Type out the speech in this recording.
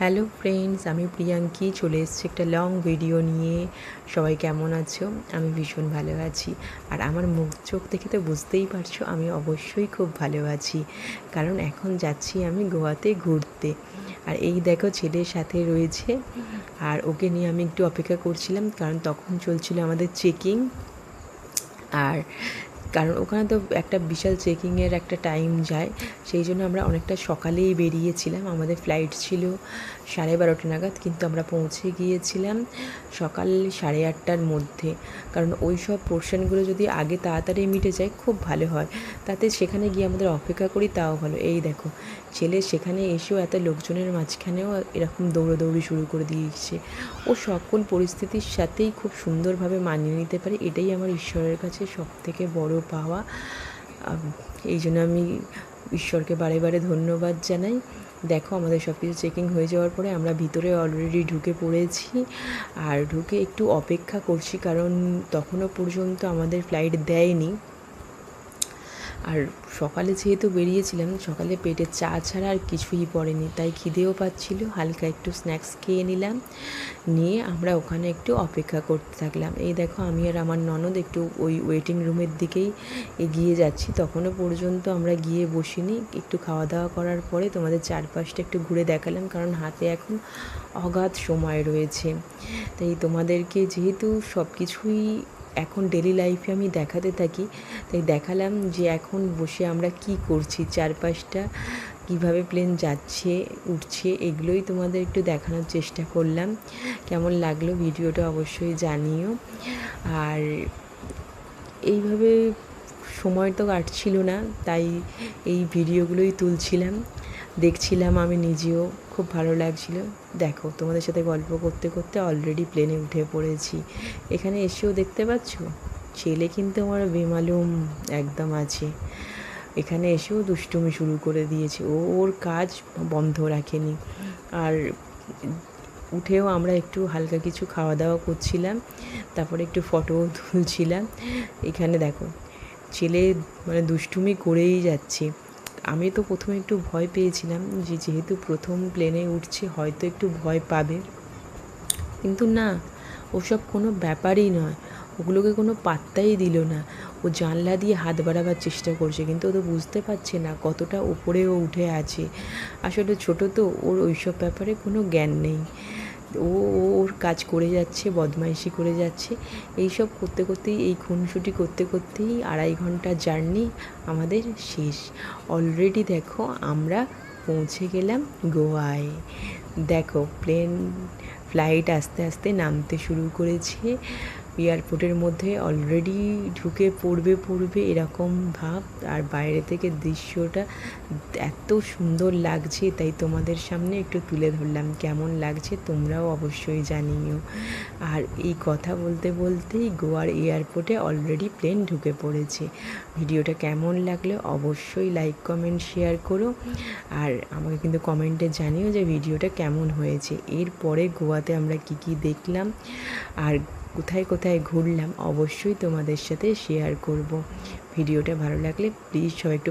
Hello friends আমি প্রিয়াঙ্কি। চলে এসেছি একটা লং ভিডিও নিয়ে। সবাই কেমন আছো? আমি ভীষণ ভালো আছি। আর আমার মুখ চোখ দেখে তো বুঝতেই পারছ, আমি অবশ্যই খুব ভালো আছি। কারণ এখন যাচ্ছি আমি গোয়াতে ঘুরতে। আর এই দেখো, ছেলের সাথে রয়েছে। আর ওকে নিয়ে আমি একটু অপেক্ষা করছিলাম, কারণ তখন চলছিল আমাদের চেকিং আর কারণ ওখানে তো একটা বিশাল চেকিংয়ের একটা টাইম যায়। সেই জন্য আমরা অনেকটা সকালেই বেরিয়েছিলাম। আমাদের ফ্লাইট ছিল সাড়ে বারোটা নাগাদ, কিন্তু আমরা পৌঁছে গিয়েছিলাম সকাল সাড়ে আটটার মধ্যে। কারণ ওই সব পোর্শনগুলো যদি আগে তাড়াতাড়ি মিটে যায়, খুব ভালো হয়। তাতে সেখানে গিয়ে আমাদের অপেক্ষা করি, তাও ভালো। এই দেখো, ছেলে সেখানে এসেও এত লোকজনের মাঝখানেও এরকম দৌড়োদৌড়ি শুরু করে দিয়েছে। ও সকল পরিস্থিতির সাথেই খুব সুন্দরভাবে মানিয়ে নিতে পারে। এটাই আমার ঈশ্বরের কাছে সব থেকে বড় পাওয়া। এই জন্য আমি ঈশ্বরকে বারে বারে ধন্যবাদ জানাই। দেখো, আমাদের সব কিছু চেকিং হয়ে যাওয়ার পরে আমরা ভিতরে অলরেডি ঢুকে পড়েছি। আর ঢুকে একটু অপেক্ষা করছি, কারণ তখনও পর্যন্ত আমাদের ফ্লাইট দেয়নি। আর সকালে যেহেতু বেরিয়েছিলাম, সকালে পেটে চা ছাড়া আর কিছুই পড়েনি, তাই খিদেও পাচ্ছিল। হালকা একটু স্ন্যাক্স খেয়ে নিলাম, নিয়ে আমরা ওখানে একটু অপেক্ষা করতে থাকলাম। এই দেখো, আমি আর আমার ননদ একটু ওই ওয়েটিং রুমের দিকেই এগিয়ে যাচ্ছি। তখনও পর্যন্ত আমরা গিয়ে বসিনি। একটু খাওয়া দাওয়া করার পরে তোমাদের চারপাশটা একটু ঘুরে দেখালাম, কারণ হাতে এখন অগাধ সময় রয়েছে। তাই তোমাদেরকে যেহেতু সব কিছুই এখন ডেলি লাইফে আমি দেখাতে থাকি, তাই দেখালাম যে এখন বসে আমরা কি করছি, চারপাশটা কীভাবে প্লেন যাচ্ছে, উঠছে, এগুলোই তোমাদের একটু দেখানোর চেষ্টা করলাম। কেমন লাগল ভিডিওটা অবশ্যই জানিও। আর এইভাবে সময় তো কাটছিল না, তাই এই ভিডিওগুলোই তুলছিলাম। দেখছিলাম আমি নিজেও, খুব ভালো লাগছিল। দেখো, তোমাদের সাথে গল্প করতে করতে অলরেডি প্লেনে উঠে পড়েছি। এখানে এসেও দেখতে পাচ্ছ? ছেলে কিন্তু আমার বেমালুম একদম আছে। এখানে এসেও দুষ্টুমি শুরু করে দিয়েছে। ও, ওর কাজ বন্ধ রাখেনি। আর উঠেও আমরা একটু হালকা কিছু খাওয়া দাওয়া করছিলাম, তারপরে একটু ফটোও তুলছিলাম। এখানে দেখো, ছেলে মানে দুষ্টুমি করেই যাচ্ছে। আমি তো প্রথমে একটু ভয় পেয়েছিলাম যে যেহেতু প্রথম প্লেনে উঠছে, হয়তো একটু ভয় পাবে। কিন্তু না, ওসব কোনো ব্যাপারই নয়। ওগুলোকে কোনো পাত্তাই দিল না। ও জানলা দিয়ে হাত বাড়াবার চেষ্টা করছে, কিন্তু ও তো বুঝতে পারছে না কতটা ওপরে ও উঠে আছে। আসলে ছোট তো, ওর ওইসব ব্যাপারে কোনো জ্ঞান নেই। ও ওর কাজ করে যাচ্ছে, বদমাইশি করে যাচ্ছে। এইসব করতে করতেই, এই খুনসুটি করতে করতেই আড়াই ঘণ্টা জার্নি আমাদের শেষ। অলরেডি দেখো, আমরা পৌঁছে গেলাম গোয়ায়। দেখো, প্লেন ফ্লাইট আস্তে আস্তে নামতে শুরু করেছে। এয়ারপোর্টের মধ্যে অলরেডি ঢুকে পড়বে পড়বে এরকম ভাব, আর বাইরে থেকে দৃশ্যটা এত সুন্দর লাগছে, তাই তোমাদের সামনে একটু তুলে ধরলাম, কেমন লাগছে তোমরাও অবশ্যই জানিও। আর এই কথা বলতে বলতেই গোয়ার এয়ারপোর্টে অলরেডি প্লেন ঢুকে পড়েছে। ভিডিওটা কেমন লাগলে অবশ্যই লাইক কমেন্ট শেয়ার করো। আর আমাকে কিন্তু কমেন্টে জানিও যে ভিডিওটা কেমন হয়েছে। এরপরে গোয়াতে আমরা কি কি দেখলাম। আর কোথায় কোথায় ঘুরলাম অবশ্যই তোমাদের সাথে শেয়ার করব। ভিডিওটা ভালো লাগলে প্লিজ সবাই একটু